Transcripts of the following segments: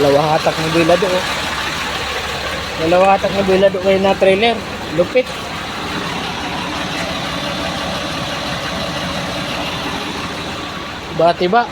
Dalawa hatak ng bilado. Oh. Dalawa hatak ng bilado kayo na trailer. Lupit. Bati ba?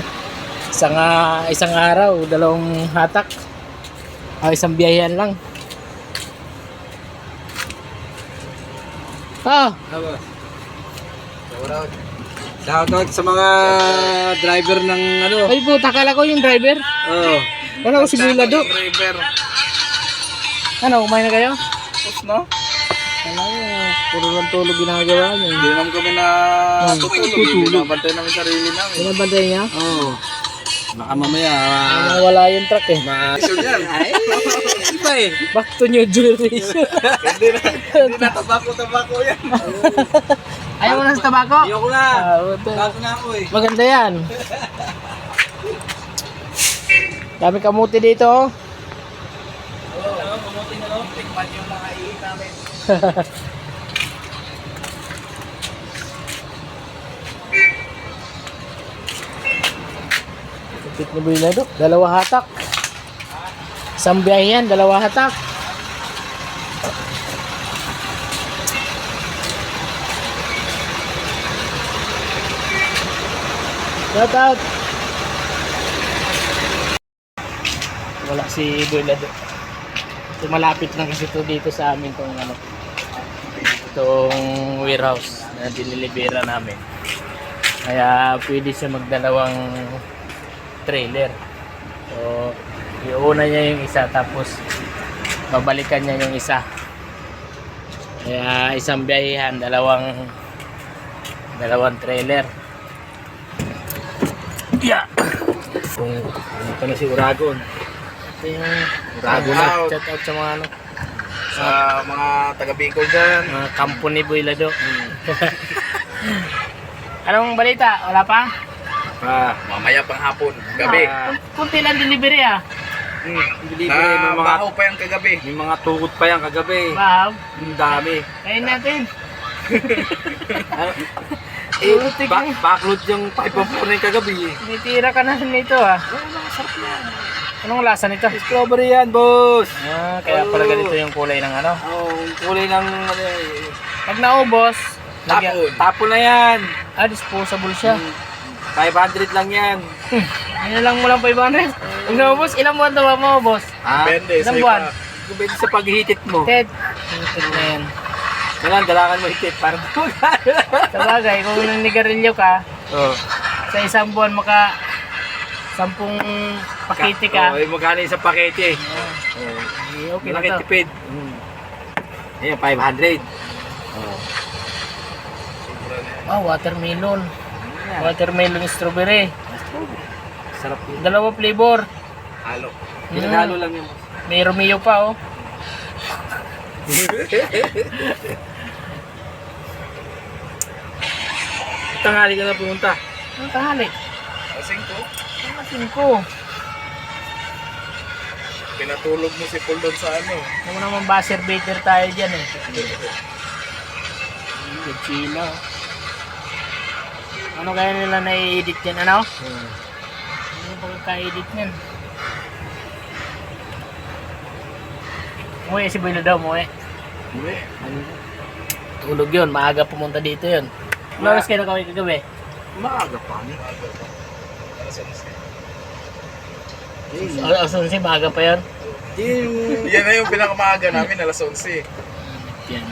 isang, ah, isang araw, dalawang hatak. Ah, isang biyayan lang. Ah, Aba. Shoutout. Shoutout sa mga driver ng ano. ay puta, kala ko yung driver. Oo. Kala ko si Bilado. Driver. Ano, kumain na kayo? Tapos no? Kala ko, puro lang tulog ginagawa niyo. Hindi naman kami na Hmm. tutulog. Binabantay namin sarili namin. Binabantay niya? Oo. Baka mamaya. Ah, wala yung truck eh. Ma... Yan. Ay, iba eh. Back to new generation. Hindi na, hindi na tabako-tabako yan. Ayaw mo na sa tabako? Ayoko na. Ah, puta. Bago na ako eh. Maganda yan. Dami kamuti dito. oh. Oo, kumuti na lang. Tikman yung mga iit namin. Kapit na Bilado. Dalawa hatak. Isang biyahe yan, dalawa hatak. Shout out. Wala si Bilado. So, malapit lang kasi ito dito sa amin tong ano itong warehouse na dinilibera namin. Kaya pwede siya magdalawang trailer. So, iuna niya yung isa tapos babalikan niya yung isa. Kaya isang biyahehan, dalawang dalawang trailer. Yeah. Kung ano pa na si Uragon. Yung Uragon na. Shout out sa mga ano, Sa mga taga Bicol dyan. mga kampo ni Boy Lado. Anong balita? Wala pa? Ah, mamaya pang hapon. Gabi. Ah, kunti lang delivery ah. Hmm. Na baho pa yan kagabi. May mga tukot pa yan kagabi. Wow. Ang dami. Kain natin. Eh, Putik back, eh. backload yung 5 na yung kagabi eh. Tinitira ka na nito ah. Oh, masarap yan. Anong lasa nito? Strawberry yan, boss. Ah, kaya pala ganito yung kulay ng ano. Oh, kulay ng ano eh. Pag naubos, lagyan. Tapon. Tapon na yan. Ah, disposable siya. Hmm. 500 lang yan. Ano lang mo lang 500? Pag naubos, ilang buwan daw mo, boss? Ah, Ilang buwan? Depende sa paghihitit mo. Ted. Ted na yan. Kailangan dalakan mo hitit para Sa bagay, kung nanigarilyo ka, oh. sa isang buwan maka sampung pakete ka. Oh, eh, magkano sa pakete? Ah, Oh. eh, okay na to. tipid. Mm. Ayan, 500. Oh. Ah, watermelon. Ayan. Watermelon strawberry. Sarap yun. Dalawa flavor. Halo. Mm. Pinagalo lang yun. May Romeo pa oh. Tangali ka na pumunta. Ano tanghali? Kasing ko. Ang ko. Pinatulog mo si Paul doon sa ano. Ano naman buzzer beater tayo dyan eh. Godzilla. Ano kaya nila na-edit yan? Ano? Hmm. Ano ba ka-edit yan? Umuwi si Bilo daw, umuwi. Uwi. Tulog yun, maaga pumunta dito yun. Ano oras kayo nakawin kagabi? Maaga pa. Alas 11, maaga pa yun. Yan na yung pinakamaaga namin, alas 11. Yan.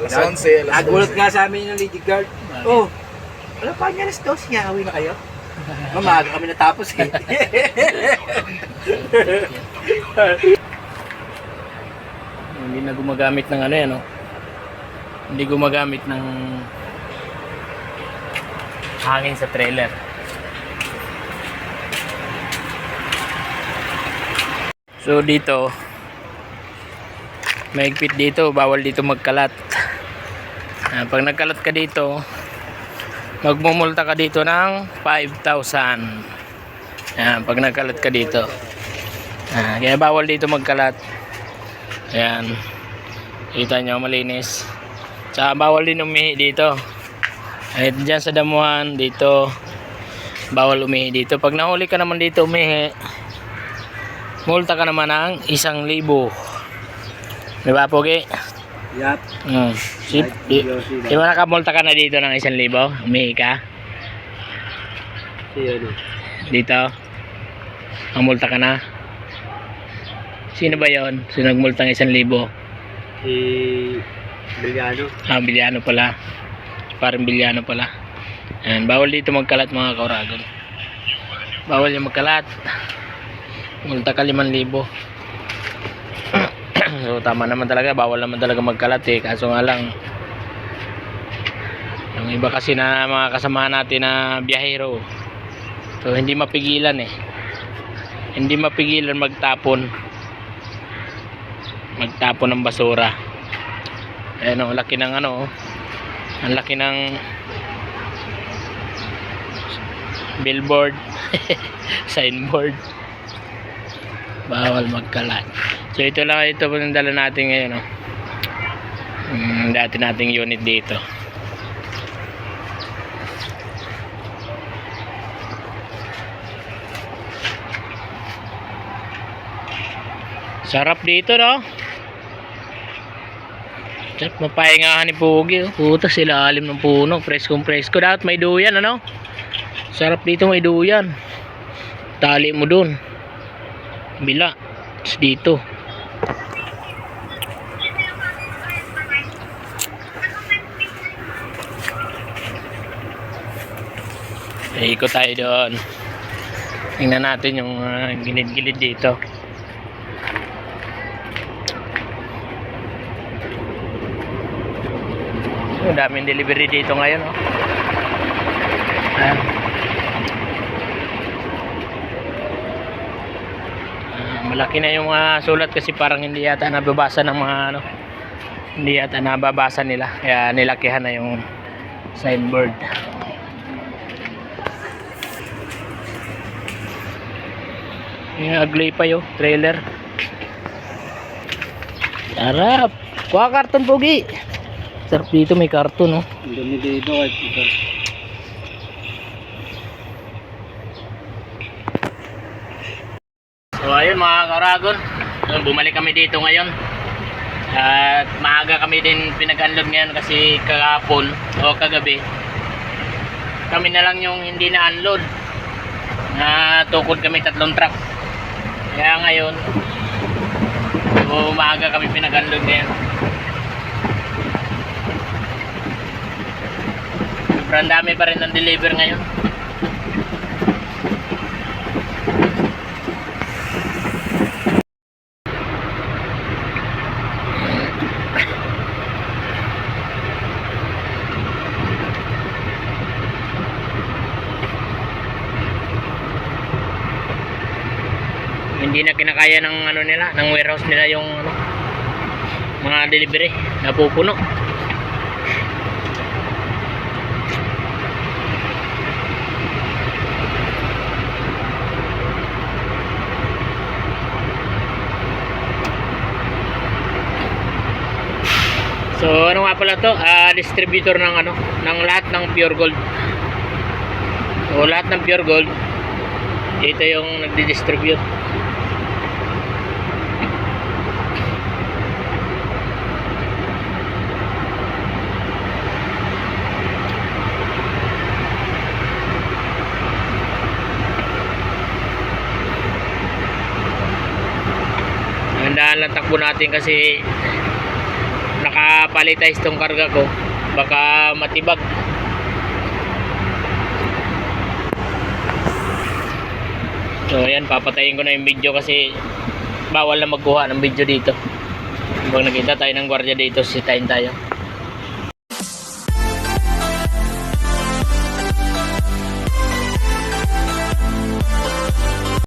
Alas 11, alas Nagulat 12. nga sa amin yung lady guard. Oh, wala pa niya alas 12 niya. Awi na kayo? Mamaga kami natapos eh. Hindi na gumagamit ng ano yan, no? Hindi gumagamit ng hangin sa trailer. So dito, maigpit dito, bawal dito magkalat. Ah, pag nagkalat ka dito, magmumulta ka dito ng 5,000. Ayan, pag nagkalat ka dito. Ah, kaya bawal dito magkalat. Ayan. Kita nyo, malinis. Tsaka bawal din umihi dito. Kahit dyan sa damuhan, dito. bawal umihi dito. Pag nahuli ka naman dito umihi, multa ka naman ng isang libo. Di ba, Pogi? Yap. Hmm. Si, di, di ba nakamulta ka na dito ng isang libo? Umihi ka? Dito? Ang multa ka na? Sino ba yon? Sino nagmulta ng isang libo? Si Brigado. Ah, bilyano pala. Parang bilyano pala. Ayan, bawal dito magkalat mga kauragon. Bawal yung magkalat. Multa ka 5,000. so tama naman talaga, bawal naman talaga magkalat eh. Kaso nga lang, yung iba kasi na mga kasamahan natin na biyahero. So hindi mapigilan eh. Hindi mapigilan magtapon. Magtapon ng basura. Ayan o, laki ng ano, oh. Ang laki ng billboard, signboard. Bawal magkalat. So ito lang ito po yung dala natin ngayon. Oh. Mm, dati nating unit dito. Sarap dito no? Sarap mapahingahan ni Pogi. oh. Puta sila alim ng puno. Preskong presko. Dapat may duyan ano? Sarap dito may duyan. Tali mo dun. Bila. Tapos dito. Ikot tayo doon. Tingnan natin yung ah, gilid-gilid dito. Ang daming delivery dito ngayon, oh. Ayan. Ah, malaki na yung mga sulat kasi parang hindi yata nababasa ng mga ano. Hindi yata nababasa nila. Kaya nilakihan na yung signboard. Yung ugly pa yung trailer. Sarap! Kuha karton pogi! Sarap dito may karton oh. Ang dami dito kahit ito. So ayun mga karagon, bumalik kami dito ngayon. At maaga kami din pinag-unload ngayon kasi kahapon o kagabi. Kami na lang yung hindi na-unload. Na tukod kami tatlong truck. Kaya ngayon, so maaga kami pinag-unload ngayon. Sobrang dami pa rin ng deliver ngayon. hindi na kinakaya ng ano nila, ng warehouse nila yung ano, mga delivery, napupuno. So ano nga pala to? Ah, distributor ng ano, ng lahat ng pure gold. O lahat ng pure gold ito yung nagdi-distribute. Handaan lang takbo natin kasi nakapalitize tong karga ko. Baka matibag. So ayan, papatayin ko na yung video kasi bawal na magkuha ng video dito. Pag nakita tayo ng gwardiya dito, sitayin tayo.